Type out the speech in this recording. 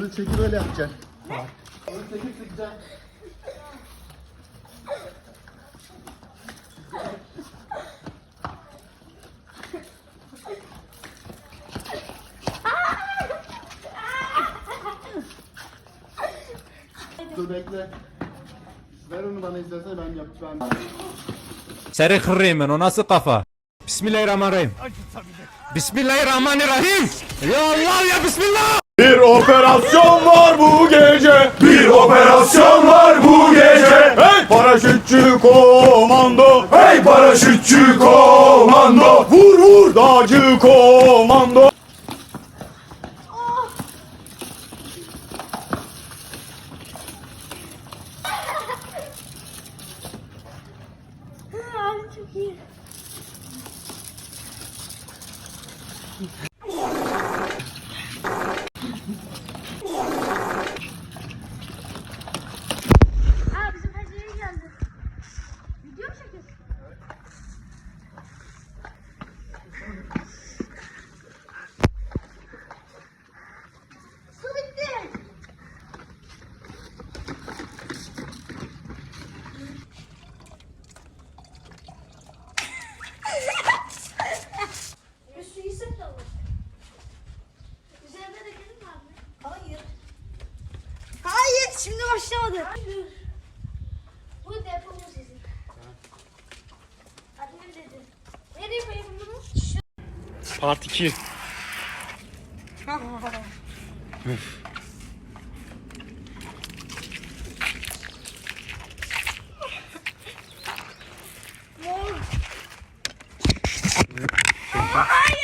çekip öyle yapacaksın. Onu çekip sıkacaksın. Dur bekle. Ver onu bana istersen ben yapacağım. Seni kırayım ben o nasıl kafa? Bismillahirrahmanirrahim. Bismillahirrahmanirrahim. Ya Allah ya Bismillah. Bir operasyon var bu gece. Bir operasyon var bu gece. Hey paraşütçü komando. Hey paraşütçü komando. Vur vur dağcı komando. Abi çok iyi. Su yesek de olur. Üzerine dökelim mi abi? Hayır. Hayır şimdi başlamadı. Hayır. Bu depo mu sizin? Adını dedin. Nereye koyayım bunu? Şu. Part 2. はい。